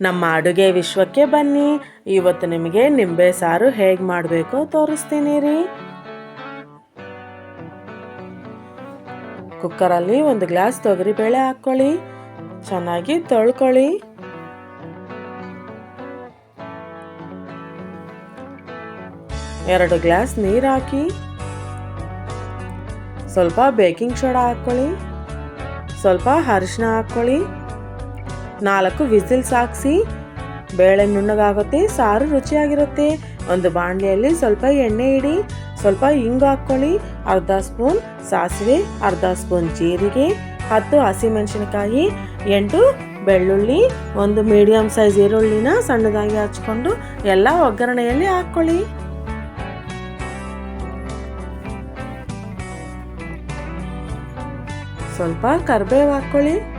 ನಮ್ಮ ಅಡುಗೆ ವಿಶ್ವಕ್ಕೆ ಬನ್ನಿ. ಇವತ್ತು ನಿಮಗೆ ನಿಂಬೆ ಸಾರು ಹೇಗೆ ಮಾಡಬೇಕು ತೋರಿಸ್ತೀನಿ ರೀ. ಕುಕ್ಕರಲ್ಲಿ ಒಂದು ಗ್ಲಾಸ್ ತೊಗರಿಬೇಳೆ ಹಾಕ್ಕೊಳ್ಳಿ. ಚೆನ್ನಾಗಿ ತೊಳ್ಕೊಳ್ಳಿ. ಎರಡು ಗ್ಲಾಸ್ ನೀರು ಹಾಕಿ. ಸ್ವಲ್ಪ ಬೇಕಿಂಗ್ ಸೋಡಾ ಹಾಕ್ಕೊಳ್ಳಿ. ಸ್ವಲ್ಪ ಅರಿಶಿನ ಹಾಕ್ಕೊಳ್ಳಿ. ನಾಲ್ಕು ವಿಸಿಲ್ ಸಾಕ್ಸಿ. ಬೇಳೆ ನುಣ್ಣಗಾಗುತ್ತೆ, ಸಾರು ರುಚಿಯಾಗಿರುತ್ತೆ. ಒಂದು ಬಾಣಲೆಯಲ್ಲಿ ಸ್ವಲ್ಪ ಎಣ್ಣೆ ಇಡಿ, ಸ್ವಲ್ಪ ಹಿಂಗು ಹಾಕ್ಕೊಳ್ಳಿ. ಅರ್ಧ ಸ್ಪೂನ್ ಸಾಸಿವೆ, ಅರ್ಧ ಸ್ಪೂನ್ ಜೀರಿಗೆ, ಹತ್ತು ಹಸಿಮೆಣಸಿನಕಾಯಿ, ಎಂಟು ಬೆಳ್ಳುಳ್ಳಿ, ಒಂದು ಮೀಡಿಯಂ ಸೈಜ್ ಈರುಳ್ಳಿನ ಸಣ್ಣದಾಗಿ ಹಚ್ಕೊಂಡು ಎಲ್ಲ ಒಗ್ಗರಣೆಯಲ್ಲಿ ಹಾಕ್ಕೊಳ್ಳಿ. ಸ್ವಲ್ಪ ಕರಿಬೇವು ಹಾಕ್ಕೊಳ್ಳಿ.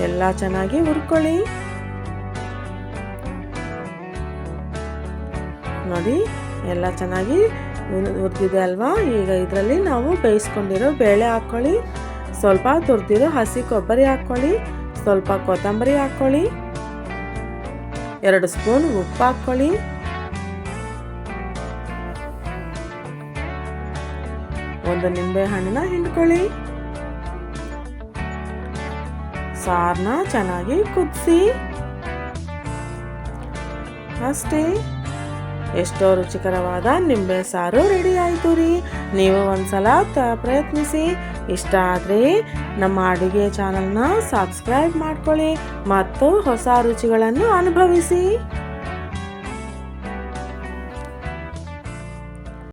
ಎಲ್ಲ ಚೆನ್ನಾಗಿ ಹುರ್ಕೊಳ್ಳಿ. ನೋಡಿ, ಎಲ್ಲ ಚೆನ್ನಾಗಿ ಹುರಿದಿದೆ ಅಲ್ವಾ? ಈಗ ಇದರಲ್ಲಿ ನಾವು ಬೇಯಿಸ್ಕೊಂಡಿರೋ ಬೇಳೆ ಹಾಕ್ಕೊಳ್ಳಿ. ಸ್ವಲ್ಪ ತುರಿದಿರೋ ಹಸಿ ಕೊಬ್ಬರಿ ಹಾಕ್ಕೊಳ್ಳಿ. ಸ್ವಲ್ಪ ಕೊತ್ತಂಬರಿ ಹಾಕ್ಕೊಳ್ಳಿ. ಎರಡು ಸ್ಪೂನ್ ಉಪ್ಪು ಹಾಕ್ಕೊಳ್ಳಿ. ಒಂದು ನಿಂಬೆ ಹಣ್ಣನ್ನ ಹಿಂಡ್ಕೊಳ್ಳಿ. ಸಾರನ್ನ ಚೆನ್ನಾಗಿ ಕುದಿಸಿ. ಅಷ್ಟೇ, ಎಷ್ಟೋ ರುಚಿಕರವಾದ ನಿಂಬೆ ಸಾರು ರೆಡಿ ಆಯಿತು ರೀ. ನೀವು ಒಂದ್ಸಲ ತ ಪ್ರಯತ್ನಿಸಿ. ಇಷ್ಟ ಆದರೆ ನಮ್ಮ ಅಡುಗೆ ಚಾನಲ್ನ ಸಬ್ಸ್ಕ್ರೈಬ್ ಮಾಡ್ಕೊಳ್ಳಿ ಮತ್ತು ಹೊಸ ರುಚಿಗಳನ್ನು ಅನುಭವಿಸಿ.